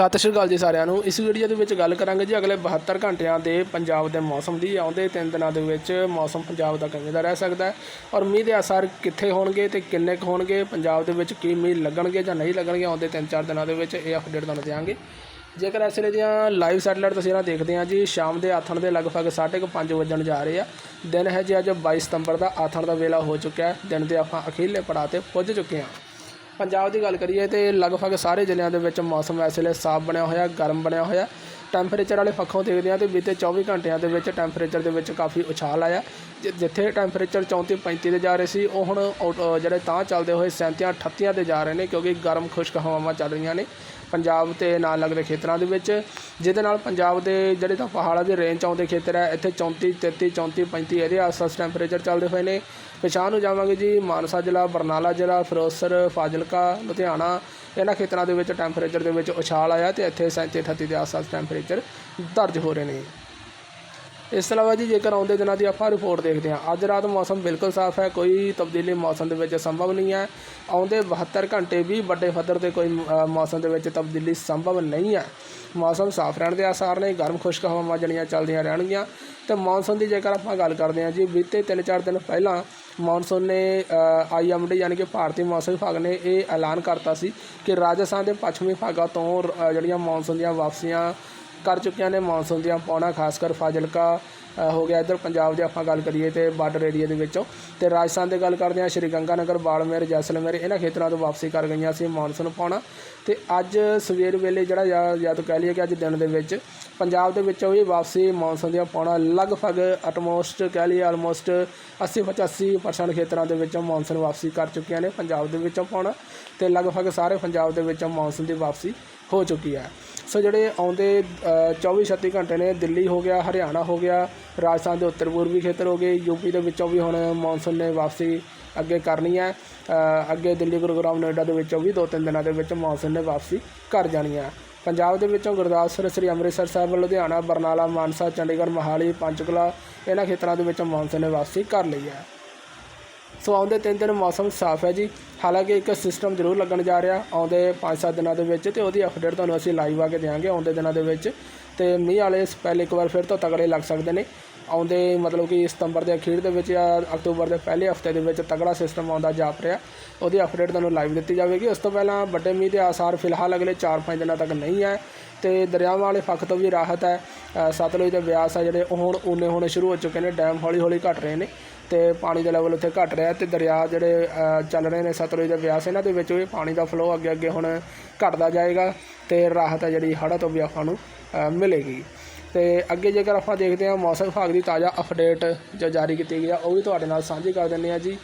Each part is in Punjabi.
ਸਤਿ ਸ਼੍ਰੀ ਅਕਾਲ ਜੀ ਸਾਰਿਆਂ ਨੂੰ। ਇਸ ਵੀਡੀਓ ਦੇ ਵਿੱਚ ਗੱਲ ਕਰਾਂਗੇ ਜੀ ਅਗਲੇ 72 ਘੰਟਿਆਂ ਦੇ ਪੰਜਾਬ ਦੇ ਮੌਸਮ ਦੀ। ਆਉਂਦੇ 3 ਦਿਨਾਂ ਦੇ ਵਿੱਚ ਮੌਸਮ ਪੰਜਾਬ ਦਾ ਕਿਵੇਂ ਦਾ ਰਹਿ ਸਕਦਾ ਹੈ ਔਰ ਮੀਂਹ ਦੇ ਅਸਰ ਕਿੱਥੇ ਹੋਣਗੇ ਤੇ ਕਿੰਨੇ ਕੁ ਹੋਣਗੇ? ਪੰਜਾਬ ਦੇ ਵਿੱਚ ਕੀ ਮੀਂਹ ਲੱਗਣਗੇ ਜਾਂ ਨਹੀਂ ਲੱਗਣਗੇ? ਆਉਂਦੇ 3-4 ਦਿਨਾਂ ਦੇ ਵਿੱਚ ਇਹ ਅਪਡੇਟ ਤੁਹਾਨੂੰ ਦਿਆਂਗੇ। ਜੇਕਰ ਇਸ ਵੇਲੇ ਦੀਆਂ ਲਾਈਵ ਸੈਟਲਾਈਟ ਤਸਵੀਰਾਂ ਦੇਖਦੇ ਹਾਂ ਜੀ, ਸ਼ਾਮ ਦੇ ਆਥਣ ਦੇ ਲਗਭਗ 5:30 ਵੱਜਣ ਜਾ ਰਹੇ ਆ। ਦਿਨ ਹੈ ਜੀ ਅੱਜ 22 ਸਤੰਬਰ ਦਾ। ਆਥਣ ਦਾ ਵੇਲਾ ਹੋ ਚੁੱਕਿਆ ਹੈ। ਦਿਨ ਦੇ ਆਪਾਂ ਅਖੀਰਲੇ ਪੜਾਅ ਤੇ ਪੁੱਜ ਚੁੱਕੇ ਹਾਂ। ਪੰਜਾਬ ਦੀ ਗੱਲ ਕਰੀਏ ਤੇ ਲਗਭਗ ਸਾਰੇ ਜ਼ਿਲ੍ਹਿਆਂ ਦੇ ਵਿੱਚ ਮੌਸਮ ਇਸ ਵੇਲੇ ਸਾਫ਼ ਬਣਿਆ ਹੋਇਆ, ਗਰਮ ਬਣਿਆ ਹੋਇਆ। ਟੈਂਪਰੇਚਰ ਵਾਲੇ ਪੱਖੋਂ ਦੇਖਦੇ ਹਾਂ ਤੇ ਬੀਤੇ 24 ਘੰਟਿਆਂ ਦੇ ਵਿੱਚ ਟੈਂਪਰੇਚਰ ਦੇ ਵਿੱਚ ਕਾਫੀ ਉਛਾਲ ਆਇਆ। ਜਿੱਥੇ ਟੈਂਪਰੇਚਰ 34 35 ਤੇ ਜਾ ਰਹੇ ਸੀ, ਉਹ ਹੁਣ ਆਊਟ- ਜਿਹੜੇ ਤਾਂ ਚੱਲਦੇ ਹੋਏ 37 38 ਤੇ ਜਾ ਰਹੇ ਨੇ ਕਿਉਂਕਿ ਗਰਮ ਖੁਸ਼ਕ ਹਵਾਵਾਂ ਚੱਲ ਰਹੀਆਂ ਨੇ। ਪੰਜਾਬ ਤੇ ਨਾਲ ਲੱਗਦੇ ਖੇਤਰਾਂ ਦੇ ਵਿੱਚ, ਜਿਹਦੇ ਨਾਲ ਪੰਜਾਬ ਦੇ ਜਿਹੜੇ ਤਾਂ ਪਹਾੜਾਂ ਦੇ ਰੇਂਜ 'ਚ ਆਉਂਦੇ ਖੇਤਰ ਹੈ, ਇੱਥੇ 34 33 34 35 ਇਹਦੇ ਆਸ-ਪਾਸ ਟੈਂਪਰੇਚਰ ਚੱਲਦੇ ਹੋਏ ਨੇ। ਪਛਾਣ ਨੂੰ ਜਾਵਾਂਗੇ ਜੀ, ਮਾਨਸਾ ਜ਼ਿਲ੍ਹਾ, ਬਰਨਾਲਾ ਜ਼ਿਲ੍ਹਾ ਫਿਰੋਜ਼ਸਰ ਫਾਜ਼ਿਲਕਾ, ਲੁਧਿਆਣਾ, ਇਹਨਾਂ ਖੇਤਰਾਂ ਦੇ ਵਿੱਚ ਟੈਂਪਰੇਚਰ ਦੇ ਵਿੱਚ ਉਛਾਲ ਆਇਆ ਤੇ ਇੱਥੇ 37 38 ਦੇ ਆਸ-ਪਾਸ ਟੈਂਪਰੇਚਰ ਦਰਜ ਹੋ ਰਹੇ ਨੇ। ਇਸ ਤੋਂ ਇਲਾਵਾ ਜੀ, ਜੇਕਰ ਆਉਂਦੇ ਦਿਨਾਂ ਦੀ ਆਪਾਂ ਰਿਪੋਰਟ ਦੇਖਦੇ ਹਾਂ, ਅੱਜ ਰਾਤ ਮੌਸਮ ਬਿਲਕੁਲ ਸਾਫ਼ ਹੈ, ਕੋਈ ਤਬਦੀਲੀ ਮੌਸਮ ਦੇ ਵਿੱਚ ਸੰਭਵ ਨਹੀਂ ਹੈ। ਆਉਂਦੇ 72 ਘੰਟੇ ਵੀ ਵੱਡੇ ਪੱਧਰ ਤੇ ਕੋਈ ਮੌਸਮ ਦੇ ਵਿੱਚ ਤਬਦੀਲੀ ਸੰਭਵ ਨਹੀਂ ਹੈ। ਮੌਸਮ ਸਾਫ਼ ਰਹਿਣ ਦੇ ਆਸਾਰ ਨੇ, ਗਰਮ ਖੁਸ਼ਕ ਹਵਾਵਾਂ ਜਿਹੜੀਆਂ ਚੱਲਦੀਆਂ ਰਹਿਣਗੀਆਂ। ਤੇ ਮੌਨਸੂਨ ਦੀ ਜੇਕਰ ਆਪਾਂ ਗੱਲ ਕਰਦੇ ਹਾਂ ਜੀ, ਬੀਤੇ 3-4 ਦਿਨ ਪਹਿਲਾਂ ਮੌਨਸੂਨ ਨੇ ਆਈਐਮਡੀ ਯਾਨੀ ਕਿ ਭਾਰਤੀ ਮੌਸਮ ਵਿਭਾਗ ਨੇ ਇਹ ਐਲਾਨ ਕਰਤਾ ਸੀ ਕਿ ਰਾਜਸਥਾਨ ਦੇ ਪੱਛਮੀ ਭਾਗਾਂ ਤੋਂ ਜਿਹੜੀਆਂ ਮੌਨਸੂਨ ਦੀਆਂ ਵਾਪਸੀਆਂ ਕਰ ਚੁੱਕੀਆਂ ਨੇ। ਮੌਨਸੂਨ ਦੀਆਂ ਪੌਣਾ ਖਾਸ ਕਰ ਫਾਜ਼ਿਲਕਾ ਹੋ ਗਿਆ ਇੱਧਰ ਪੰਜਾਬ ਦੀ ਆਪਾਂ ਗੱਲ ਕਰੀਏ ਤੇ ਬਾਰਡਰ ਏਰੀਆ ਦੇ ਵਿੱਚੋਂ ਤੇ ਰਾਜਸਥਾਨ ਦੀ ਗੱਲ ਕਰਦੇ ਹਾਂ, ਸ਼੍ਰੀ ਗੰਗਾ ਨਗਰ ਬਾੜਮੇਰ ਜੈਸਲਮੇਰ, ਇਹਨਾਂ ਖੇਤਰਾਂ ਤੋਂ ਵਾਪਸੀ ਕਰ ਗਈਆਂ ਸੀ ਮੌਨਸੂਨ ਪਾਉਣਾ। ਤੇ ਅੱਜ ਸਵੇਰ ਵੇਲੇ ਜਿਹੜਾ ਜਾਂ ਜਾਂ ਤਾਂ ਕਹਿ ਲਈਏ ਕਿ ਅੱਜ ਦਿਨ ਦੇ ਵਿੱਚ ਪੰਜਾਬ ਦੇ ਵਿੱਚੋਂ ਵੀ ਵਾਪਸੀ ਮੌਨਸੂਨ ਦੀਆਂ ਪਾਉਣਾ ਲਗਭਗ ਅਟਮੋਸਟ ਕਹਿ ਲਈਏ ਆਲਮੋਸਟ 80 85% ਖੇਤਰਾਂ ਦੇ ਵਿੱਚੋਂ ਮੌਨਸੂਨ ਵਾਪਸੀ ਕਰ ਚੁੱਕੀਆਂ ਨੇ, ਪੰਜਾਬ ਦੇ ਵਿੱਚੋਂ ਪਾਉਣਾ ਤੇ ਲਗਭਗ ਸਾਰੇ ਪੰਜਾਬ ਦੇ ਵਿੱਚੋਂ ਮੌਨਸੂਨ ਦੀ ਵਾਪਸੀ ਹੋ ਚੁੱਕੀ ਹੈ। ਸੋ ਜਿਹੜੇ ਆਉਂਦੇ 24 36 ਘੰਟੇ ਨੇ, ਦਿੱਲੀ ਹੋ ਗਿਆ, ਹਰਿਆਣਾ ਹੋ ਗਿਆ ਰਾਜਸਥਾਨ ਦੇ ਉੱਤਰ ਪੂਰਬੀ ਖੇਤਰ ਹੋ ਗਏ ਯੂਪੀ ਦੇ ਵਿੱਚੋਂ ਵੀ ਹੁਣ ਮੌਨਸੂਨ ਨੇ ਵਾਪਸੀ ਅੱਗੇ ਕਰਨੀ ਹੈ। ਅੱਗੇ ਦਿੱਲੀ, ਗੁਰੂਗ੍ਰਾਮ, ਨੋਇਡਾ ਦੇ ਵਿੱਚੋਂ ਵੀ ਦੋ ਤਿੰਨ ਦਿਨਾਂ ਦੇ ਵਿੱਚ ਮੌਨਸੂਨ ਨੇ ਵਾਪਸੀ ਕਰ ਜਾਣੀ ਹੈ। ਪੰਜਾਬ ਦੇ ਵਿੱਚੋਂ ਗੁਰਦਾਸਪੁਰ, ਸ੍ਰੀ ਅੰਮ੍ਰਿਤਸਰ ਸਾਹਿਬ ਲੁਧਿਆਣਾ ਬਰਨਾਲਾ, ਮਾਨਸਾ, ਚੰਡੀਗੜ੍ਹ, ਮੋਹਾਲੀ, ਪੰਚਕੁਲਾ ਇਹਨਾਂ ਖੇਤਰਾਂ ਦੇ ਵਿੱਚੋਂ ਮੌਨਸੂਨ ਨੇ ਵਾਪਸੀ ਕਰ ਲਈ ਹੈ। ਸੋ ਆਉਂਦੇ ਤਿੰਨ ਦਿਨ ਮੌਸਮ ਸਾਫ਼ ਹੈ ਜੀ। ਹਾਲਾਂਕਿ ਇੱਕ ਸਿਸਟਮ ਜ਼ਰੂਰ ਲੱਗਣ ਜਾ ਰਿਹਾ। ਆਉਂਦੇ 5-7 ਦਿਨਾਂ ਦੇ ਵਿੱਚ ਤੇ ਉਹਦੀ ਅਪਡੇਟ ਤੁਹਾਨੂੰ ਅਸੀਂ ਲਾਈਵ ਆ ਕੇ ਦੇਵਾਂਗੇ ਆਉਂਦੇ ਦਿਨਾਂ ਦੇ ਵਿੱਚ। ਤੇ ਮੀਂਹ ਵਾਲੇ ਪਹਿਲੇ ਇੱਕ ਵਾਰ ਫਿਰ ਤੋਂ ਤਗੜੇ ਲੱਗ ਸਕਦੇ ਨੇ। ਆਉਂਦੇ ਮਤਲਬ ਕਿ ਸਤੰਬਰ ਦੇ ਅਖੀਰ ਦੇ ਵਿੱਚ ਜਾਂ ਅਕਤੂਬਰ ਦੇ ਪਹਿਲੇ ਹਫ਼ਤੇ ਦੇ ਵਿੱਚ ਤਗੜਾ ਸਿਸਟਮ ਆਉਂਦਾ ਜਾਪ ਰਿਹਾ, ਉਹਦੀ ਅਪਡੇਟ ਤੁਹਾਨੂੰ ਲਾਈਵ ਦਿੱਤੀ ਜਾਵੇਗੀ। ਉਸ ਤੋਂ ਪਹਿਲਾਂ ਵੱਡੇ ਮੀਂਹ ਦੇ ਆਸਾਰ ਫਿਲਹਾਲ ਅਗਲੇ 4-5 ਦਿਨਾਂ ਤੱਕ ਨਹੀਂ ਹੈ ਤੇ ਦਰਿਆਵਾਂ ਵਾਲੇ ਪੱਖ ਤੋਂ ਵੀ ਰਾਹਤ ਹੈ। ਸਤਲੁਜ ਦੇ ਵਿਆਸ ਆ ਜਿਹੜੇ ਉਹ ਹੁਣ ਓਨੇ ਹੋਣੇ ਸ਼ੁਰੂ ਹੋ ਚੁੱਕੇ ਨੇ ਡੈਮ ਹੌਲੀ ਹੌਲੀ ਘਟ ਰਹੇ ਨੇ ਤੇ ਪਾਣੀ ਦਾ ਲੈਵਲ ਉੱਥੇ ਘਟ ਰਿਹਾ ਤੇ ਦਰਿਆ ਜਿਹੜੇ ਚੱਲ ਰਹੇ ਨੇ ਸਤਲੁਜ ਦੇ ਵਿਆਸ ਇਹਨਾਂ ਦੇ ਵਿੱਚ ਵੀ ਪਾਣੀ ਦਾ ਫਲੋ ਅੱਗੇ ਅੱਗੇ ਹੁਣ ਘਟਦਾ ਜਾਏਗਾ ਤੇ ਰਾਹਤ ਹੈ ਜਿਹੜੀ ਹੜ੍ਹਾਂ ਤੋਂ ਵੀ ਆਪਾਂ ਨੂੰ ਮਿਲੇਗੀ। ਤੇ ਅੱਗੇ ਜੇਕਰ ਆਪਾਂ ਦੇਖਦੇ ਹਾਂ ਮੌਸਮ ਵਿਭਾਗ ਦੀ ਤਾਜ਼ਾ ਅਪਡੇਟ ਜੋ ਜਾਰੀ ਕੀਤੀ ਗਈ ਆ, ਉਹ ਵੀ ਤੁਹਾਡੇ ਨਾਲ ਸਾਂਝੀ ਕਰ ਦਿੰਦੇ ਆ ਜੀ।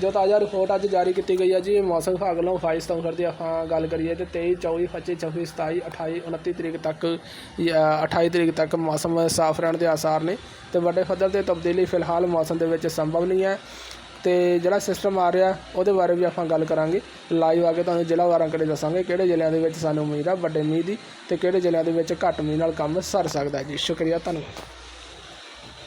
ਜੋ ਤਾਜ਼ਾ ਰਿਪੋਰਟ ਅੱਜ ਜਾਰੀ ਕੀਤੀ ਗਈ ਹੈ ਜੀ, ਮੌਸਮ ਵਿਭਾਗ ਵੱਲੋਂ 22 ਸਤੰਬਰ ਦੀ ਆਪਾਂ ਗੱਲ ਕਰੀਏ ਤੇ 23 24 25 26 27 28 29 ਤਰੀਕ ਤੱਕ, ਜਾਂ 28 ਤਰੀਕ ਤੱਕ ਮੌਸਮ ਸਾਫ਼ ਰਹਿਣ ਦੇ ਆਸਾਰ ਨੇ ਤੇ ਵੱਡੇ ਪੱਧਰ ਤੇ ਤਬਦੀਲੀ ਫਿਲਹਾਲ ਮੌਸਮ ਦੇ ਵਿੱਚ ਸੰਭਵ ਨਹੀਂ ਹੈ। ਤੇ ਜਿਹੜਾ ਸਿਸਟਮ ਆ ਰਿਹਾ, ਉਹਦੇ ਬਾਰੇ ਵੀ ਆਪਾਂ ਗੱਲ ਕਰਾਂਗੇ। ਲਾਈਵ ਆ ਕੇ ਤੁਹਾਨੂੰ ਜ਼ਿਲ੍ਹਾ ਵਾਰਾਂ ਕਰੇ ਦੱਸਾਂਗੇ, ਕਿਹੜੇ ਜ਼ਿਲ੍ਹਿਆਂ ਦੇ ਵਿੱਚ ਸਾਨੂੰ ਉਮੀਦ ਆ, ਵੱਡੇ ਮੀਂਹ ਦੀ ਤੇ ਕਿਹੜੇ ਜ਼ਿਲ੍ਹਿਆਂ ਦੇ ਵਿੱਚ ਘੱਟ ਮੀਂਹ ਨਾਲ ਕੰਮ ਸਰ ਸਕਦਾ ਜੀ। ਸ਼ੁਕਰੀਆ, ਧੰਨਵਾਦ।